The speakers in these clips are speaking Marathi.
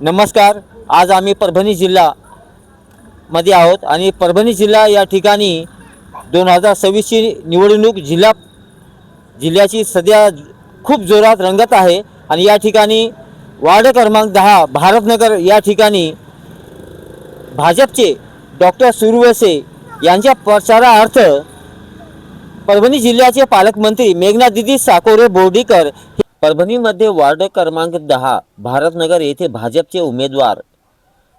नमस्कार. आज आम्ही परभणी जिल्हा मध्ये आहोत आणि परभणी जिल्हा या ठिकाणी दोन हजार सव्वीसची निवडणूक जिल्हा जिल्ह्याची सध्या खूप जोरात रंगत आहे आणि या ठिकाणी वार्ड क्रमांक दहा भारतनगर या ठिकाणी भाजपचे डॉक्टर सुरवसे यांच्या प्रचारार्थ परभणी जिल्ह्याचे पालकमंत्री मेघना दिदी साकोरे बोर्डीकर परभणीमध्ये वार्ड क्रमांक दहा भारतनगर येथे भाजपचे उमेदवार.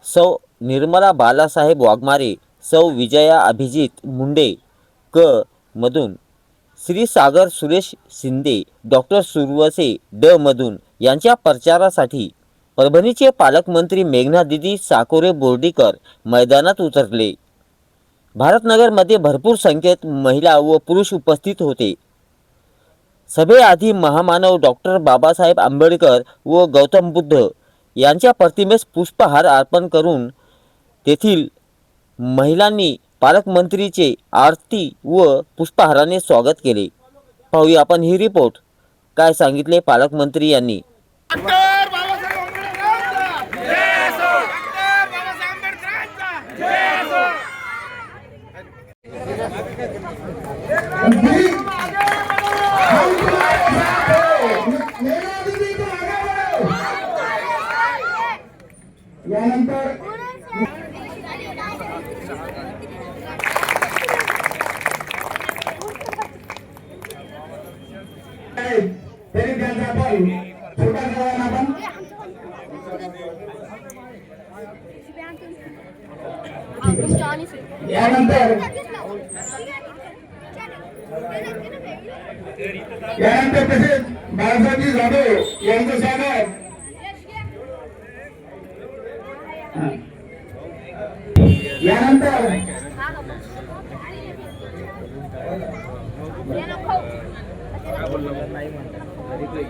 सौ निर्मला बालासाहेब वाघमारे सौ विजया अभिजित मुंडे क. मधून श्री सागर सुरेश शिंदे डॉक्टर सुरवसे ड. मधून यांच्या प्रचारासाठी परभणीचे पालकमंत्री मेघनादिदी साकोरे बोर्डीकर मैदानात उतरले. भारतनगरमध्ये भरपूर संख्येत महिला व पुरुष उपस्थित होते. सभेआधी महामानव डॉक्टर बाबासाहेब आंबेडकर व गौतम बुद्ध यांच्या प्रतिमेस पुष्पहार अर्पण करून तेथील महिलांनी पालकमंत्रीचे आरती व पुष्पहाराने स्वागत केले. पाहूया आपण ही रिपोर्ट काय सांगितले पालकमंत्री यांनी डॉक्टर बाबासाहेब आंबेडकरांचा जय असो डॉक्टर बाबासाहेब आंबेडकरांचा जय असो यानंतर तरी त्यांचा आपण छोटा करायला आपण. यानंतर यानंतर तसेच बाळासाहेब जाधव यांचं स्वागत.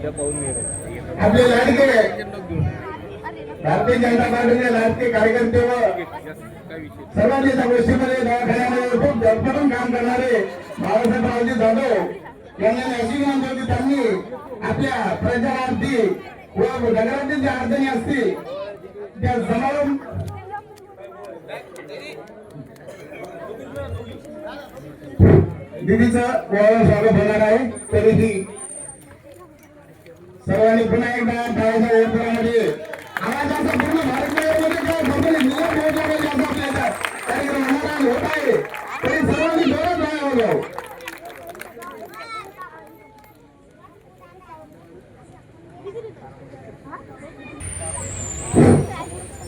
आपले लाडके. भारतीय जनता पार्टीचे लाडके कार्यकर्ते व सर्वांनी त्या गोष्टीमध्ये दवाखान्यामध्ये खूप धडपडून काम करणारे बाळासाहेब रावजी जाधव यांना अशी विनंती होती त्यांनी आपल्या प्रजारार्थी व नगरातील ज्या अडचणी असतील त्या जमावून दिदीचं स्वागत होणार आहे. तरी ती सर्वांनी पुन्हा एकदा टाळ्याच्या ओळखण्यामध्ये आवाजाचा पूर्ण भारतभरामध्ये म्हणजे काय भरपूर नियम पोहोचला पाहिजे असं आपल्याला. कार्यक्रम होणार होत आहे. तरी सर्वांनी जोरात टाळ्या वाजवावं.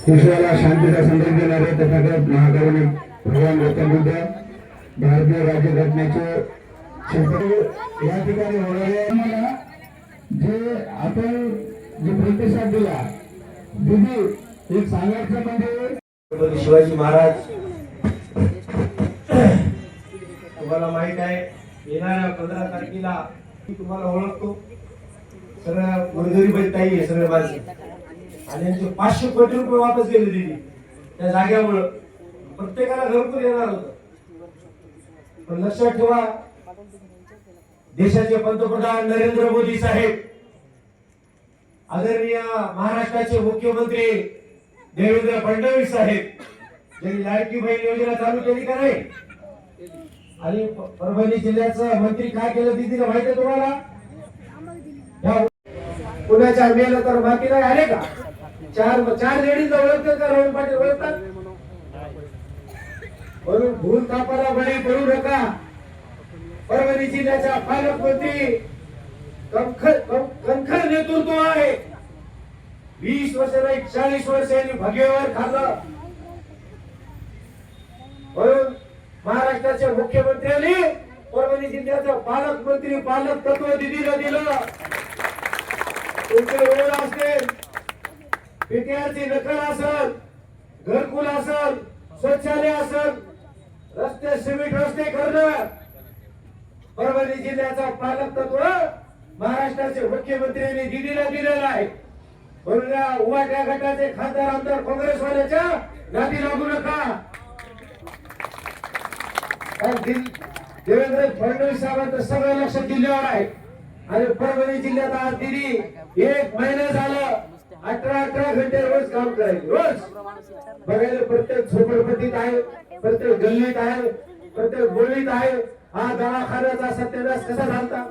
विश्वाला शांतीचा संदेश देणारे तथागत महाकवी भगवान गौतम बुद्ध भारतीय राज्यघटनेचे शपथ या ठिकाणी होणारे. आम्हाला जे आपण जे प्रतिसाद दिला दिदी एक सांगायचं म्हणजे शिवाजी महाराज तुम्हाला माहीत आहे येणाऱ्या पंधरा तारखेला मी तुम्हाला ओळखतो. सगळ्या गोरगरीब ताई आहे सगळे माझे आणि यांचे पाचशे कोटी रुपये वापस गेले दिली त्या जाग्यामुळं प्रत्येकाला घरपूर येणार होत. पण लक्षात ठेवा देशाचे पंतप्रधान नरेंद्र मोदी साहेब आदरणीय महाराष्ट्राचे मुख्यमंत्री देवेंद्र फडणवीस साहेब ज्यांनी लाडकी बहीण योजना चालू केली का नाही? आणि परभणी जिल्ह्याचं मंत्री काय केलं दिदीला माहिती आहे तुम्हाला? पुण्याच्या मेला तर बाकी नाही आले का? चार चार लेडीज ओळखते का? रवी पाटील ओळखतात? म्हणून भूल तापाला बळी पडू नका. परभणी जिल्ह्याच्या पालकमंत्री कणखर नेतृत्व आहे. वीस वर्ष नाही चाळीस वर्ष यांनी भगेवर खाल्लं. म्हणून महाराष्ट्राच्या मुख्यमंत्र्यांनी परभणी जिल्ह्याचं पालकमंत्री पालक तत्व दिदीला दिलं. तुमचे रोड असतील पीटीआरची नकल असल घरकुल असल शौचालय असल रस्ते सिमेंट रस्ते करणं. परभणी जिल्ह्याचा पालक तत्व महाराष्ट्राचे मुख्यमंत्र्यांनी दिदीला दिलेलं आहे. म्हणून या उवाट्या गटाचे खासदार आमदार काँग्रेसवाल्याच्या नादी लागू नका. देवेंद्र फडणवीस साहेबांचं सगळं लक्ष जिल्ह्यावर आहे. आणि परभणी जिल्ह्यात आज दिली एक महिना झालं अठरा अठरा घंटे रोज काम करायचे रोज. बघायला प्रत्येक झोपडपट्टीत आहे प्रत्येक गल्लीत आहे प्रत्येक गोळीत आहे. हा दवाखान्याचा सत्यानाश कसा झालता?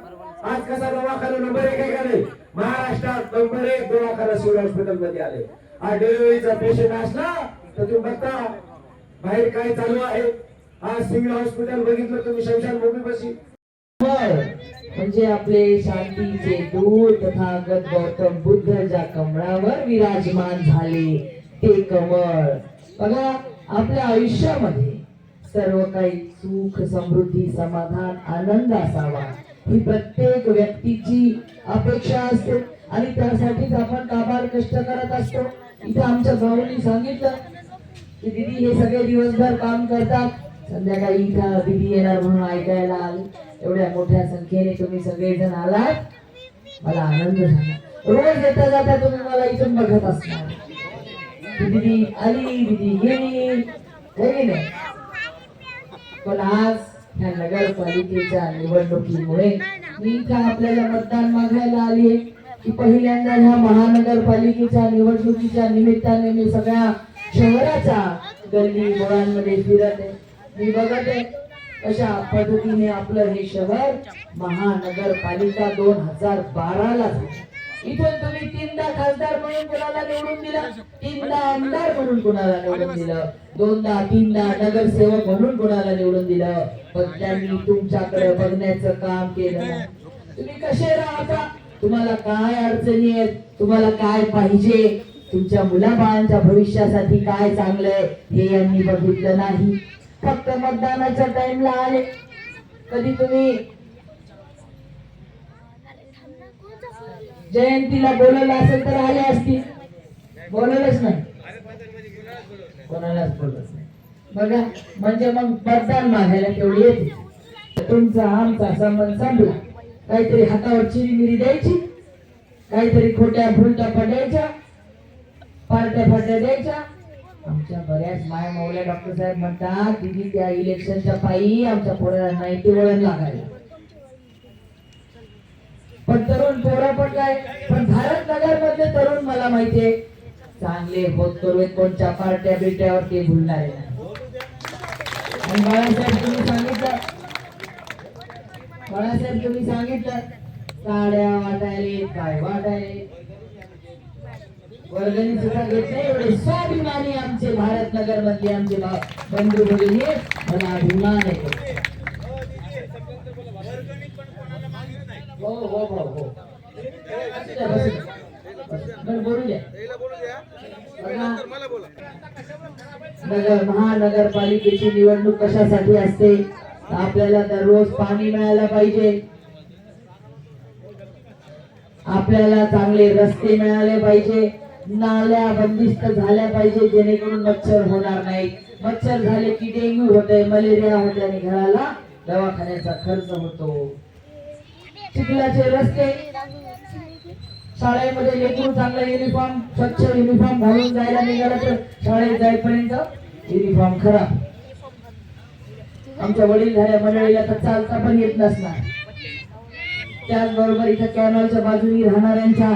आज कसा दवाखाना नंबर एक आहे का नाही? महाराष्ट्रात नंबर एक दवाखाना सिव्हिल हॉस्पिटलमध्ये आले. हा डिलिव्हरीचा पेशंट असला तर तुम्ही बघता बाहेर काय चालू आहे? हा सिव्हिल हॉस्पिटल बघितलं तुम्ही शमशान भूमी बशी म्हणजे आपले शांतीचे दूर तथागत गौतम बुद्ध ज्या कमळावर विराजमान झाले ते कमळ. बघा आपल्या आयुष्यामध्ये सर्व काही सुख समृद्धी समाधान आनंद असावा. ही प्रत्येक व्यक्तीची अपेक्षा असते. आणि त्यासाठीच आपण काबार कष्ट करत असतो. इथे आमच्या भाऊनी सांगितलं की दीदी हे सगळे दिवसभर काम करतात. संध्याकाळी इथं दीदी येणार म्हणून ऐकायला आले. एवढ्या मोठ्या संख्येने तुम्ही सगळेजण आलात. मला आनंद झाला. रोज येता जाता तुम्ही मला इथून बघत असणार. दिदी दीदी आली दीदी गेली. नाही? पण आज या नगरपालिकेच्या निवडणुकीमुळे मी का आपल्याला मतदान मागायला आली की पहिल्यांदा ह्या महानगरपालिकेच्या निवडणुकीच्या निमित्ताने मी सगळ्या शहराच्या गल्ली बोळांमध्ये फिरत आहे. मी बघत आहे अशा पद्धतीने आपलं हे शहर महानगरपालिका दोन हजार बाराला झालं. इथून तुम्ही तीनदा खासदार म्हणून कोणाला निवडून दिलं? तीनदा आमदार म्हणून कोणाला निवडून दिलं? दोनदा तीनदा नगरसेवक म्हणून कोणाला निवडून दिलं? पण त्यांनी तुमच्याकडे बघण्याचं काम केलं तुम्ही कसे राहता? तुम्हाला काय अडचणी आहेत? तुम्हाला काय पाहिजे? तुमच्या मुलाबाळांच्या भविष्यासाठी काय चांगलंय? हे यांनी बघितलं नाही. फक्त मतदानाच्या टाइमला आले. कधी तुम्ही जयंतीला बोलवलं असेल तर आले असतील बोलवलंच नाही. कोणालाच बोलत नाही. बघा म्हणजे मग मतदान मागायला तेवढी येते. तुमचा आमचा संबंध संपला. काहीतरी हातावर चिरीमिरी द्यायची. काहीतरी खोट्या भुलट्या द्यायच्या पार्ट्या फाट्या द्यायच्या. आमच्या बऱ्याच माया मौल्या डॉक्टर साहेब म्हणतात दिदी त्या इलेक्शनच्या पायी आमच्या पोराला नाईन्टी वळण लागायला. पण तरुण पोरा पण काय पण भारत नगर मधले तरुण मला माहितीये चांगले होत करू कोणच्या पार्ट्या बिट्यावर ते भुलणार आहे आणि बाळासाहेब तुम्ही सांगितलं. बाळासाहेब तुम्ही सांगितलं. साड्या वाटायले काय वाटायले. वर्गणी सुद्धा घेत नाही एवढे स्वाभिमानी आमचे भारत नगर मधले आमचे बंधू भगिनी आहेत. मला अभिमान आहे. हो हो हो हो. बोलू. द्या नगर महानगरपालिकेची निवडणूक कशासाठी असते? आपल्याला दररोज पाणी मिळायला पाहिजे. आपल्याला चांगले रस्ते मिळाले पाहिजे. नाल्या बंदिस्त झाल्या पाहिजे जेणेकरून मच्छर होणार नाही. मच्छर झाले की डेंग्यू होते मलेरिया होते आणि घराला दवाखान्याचा खर्च होतो. चिखलाचे रस्ते. शाळेमध्ये लेकरू चांगला युनिफॉर्म स्वच्छ युनिफॉर्म घालून जायला निघाला तर शाळेत जाईपर्यंत युनिफॉर्म खराब. आमच्या वडील झाल्या मंडळीला तर चालता पण येत नसणार. त्याचबरोबर इथं कॅनॉलच्या बाजूनी राहणाऱ्यांच्या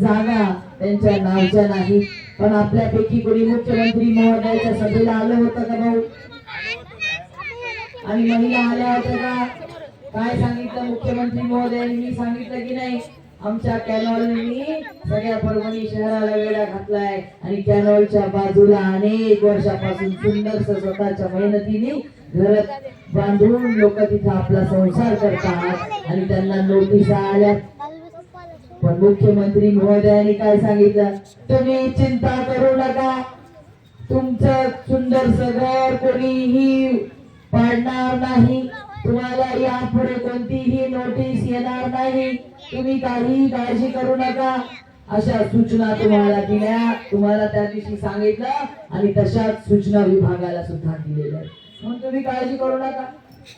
जागा त्यांच्या नावच्या नाही. पण आपल्यापैकी कोणी मुख्यमंत्री महोदयाच्या सभेला आलं होतं का भाऊ? आणि महिला आल्या होत्या का? काय सांगितलं मुख्यमंत्री महोदयांनी सांगितलं की नाही आमच्या कॅनॉलनी सगळ्या परभणी शहराला वेळा घातलाय आणि कॅनॉलच्या बाजूला अनेक वर्षापासून सुंदर स्वतःच्या मेहनतीने घर बांधून लोक तिथं आपला संसार करतात आणि त्यांना नोटीस आल्या पण मुख्यमंत्री महोदयांनी काय सांगितलं? तुम्ही चिंता करू नका. तुमचं सुंदर घर कोणीही पाडणार नाही. तुम्हाला यापुढे कोणतीही नोटीस येणार नाही. तुम्ही काही काळजी करू नका. अशा सूचना तुम्हाला दिल्या. तुम्हाला त्या दिवशी सांगितलं आणि तशाच सूचना विभागाला सुद्धा दिलेल्या म्हणून तुम्ही काळजी करू नका.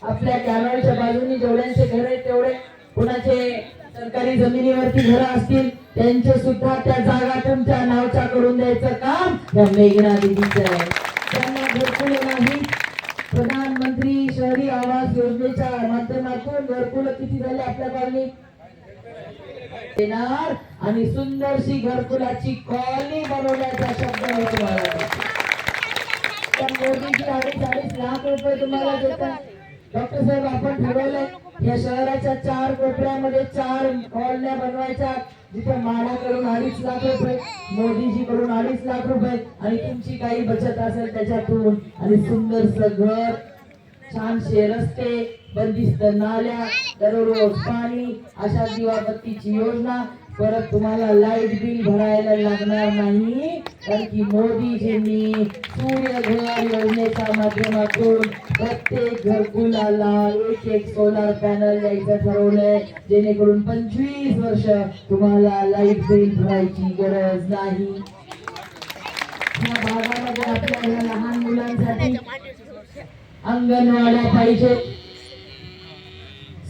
आपल्या कॅनॉलच्या बाजूनी जेवढ्यांचे घर आहेत तेवढे. कुणाचे सरकारी जमिनीवरती घर असतील त्यांचे सुद्धा त्या जागा तुमच्या नावच्या करून द्यायचं काम या मेघना दिदीचं आहे. त्यांना भरपूर नाही शहरी आवास योजनेच्या माध्यमातून घरकुल किती झाले आपल्या कॉलनी येणार. आणि सुंदरशी घरकुलाची कॉलनी बनवण्याचा शब्द मोदीजी अडीच अडीच लाख रुपये तुम्हाला देतात डॉक्टर साहेब आपण ठरवलंय या शहराच्या चार कोपऱ्यामध्ये चार कॉलन्या बनवायच्या. जिथे माडाकडून अडीच लाख रुपये मोदीजी कडून अडीच लाख रुपये आणि तुमची काही बचत असेल त्याच्यातून. आणि सुंदरस घर छानशे रस्ते बंदिस्त नाल्या दररोज पाणी अशा दिवाबत्तीची योजना. परत तुम्हाला लाइट बिल भरायला लागणार नाही कारण की मोदीजींनी सूर्यघर योजनेच्या माध्यमातून प्रत्येक घरकुलाला एक एक सोलार पॅनल द्यायचं ठरवलंय. जेणेकरून पंचवीस वर्ष तुम्हाला लाइट बिल भरायची गरज नाही. या भागामध्ये आपल्या लहान मुलांसाठी अंगणवाड्या पाहिजेत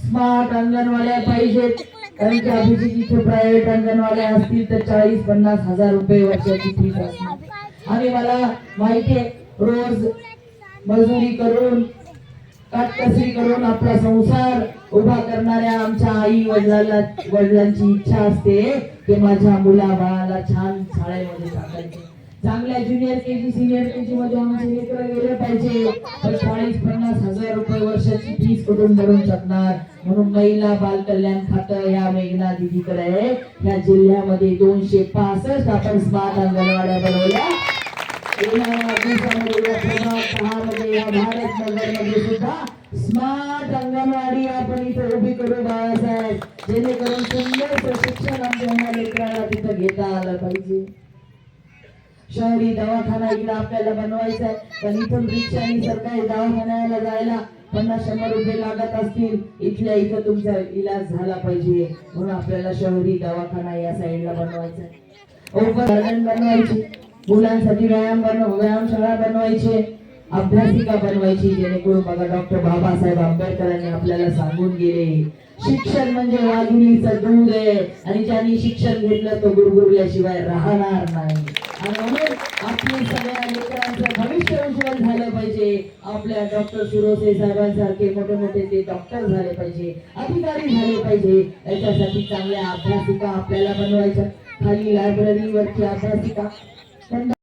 स्मार्ट अंगणवाड्या पाहिजेत कारण की अभिजित इथे प्रायव्हेट अंगणवाड्या असतील तर चाळीस पन्नास हजार रुपये वर्षाची फीस असणार. आणि मला माहिती आहे रोज मजुरी करून काटकसरी करून आपला संसार उभा करणाऱ्या आमच्या आई वडिलांना वडिलांची इच्छा असते की माझ्या मुला बाळाला छान शाळेमध्ये टाकायचे. चांगल्या junior K G senior K जी मध्ये आमचे लेकरं गेले पाहिजे. तर चाळीस पन्नास हजार रुपये वर्षाची फीस कुठून भरून शकणार? म्हणून महिला बाल कल्याण खातं या मेघना दिदीकडे. आहे या जिल्ह्यामध्ये दोनशे पासष्ट आपण स्मार्ट अंगणवाड्या बनवल्या. भारत नगरमध्ये सुद्धा स्मार्ट अंगणवाडी आपण इथे उभी करू बाळासाहेब. जेणेकरून सुंदर प्रशिक्षण आमच्या या लेकराला तिथं घेता आलं पाहिजे. शहरी दवाखाना इकडे आपल्याला बनवायचा आहे. पण इथून रिक्षाने सरकारी दवाखान्याला जायला पन्नास शंभर रुपये लागत असतील इथल्या इथं तुमचा इलाज झाला पाहिजे. म्हणून आपल्याला शहरी दवाखाना या साईडला बनवायचा आहे. ओपन गार्डन बनवायची. मुलांसाठी व्यायाम बनव व्यायामशाळा बनवायची. अभ्यासिका बनवायची जेणेकरून बघा डॉक्टर बाबासाहेब आंबेडकरांनी आपल्याला सांगून गेले. शिक्षण म्हणजे वाघिणीचं दूध आहे. आणि ज्यांनी शिक्षण घेतलं तो गुरगुरल्याशिवाय राहणार नाही. म्हणून आपल्या सगळ्या लेकरांचं भविष्य उज्ज्वल झालं पाहिजे. आपल्या डॉक्टर सुरोसे साहेबांसारखे मोठे मोठे ते डॉक्टर झाले पाहिजे अधिकारी झाले पाहिजे. याच्यासाठी चांगल्या अभ्यासिका आपल्याला बनवायच्या खाली लायब्ररीवरची अभ्यासिका.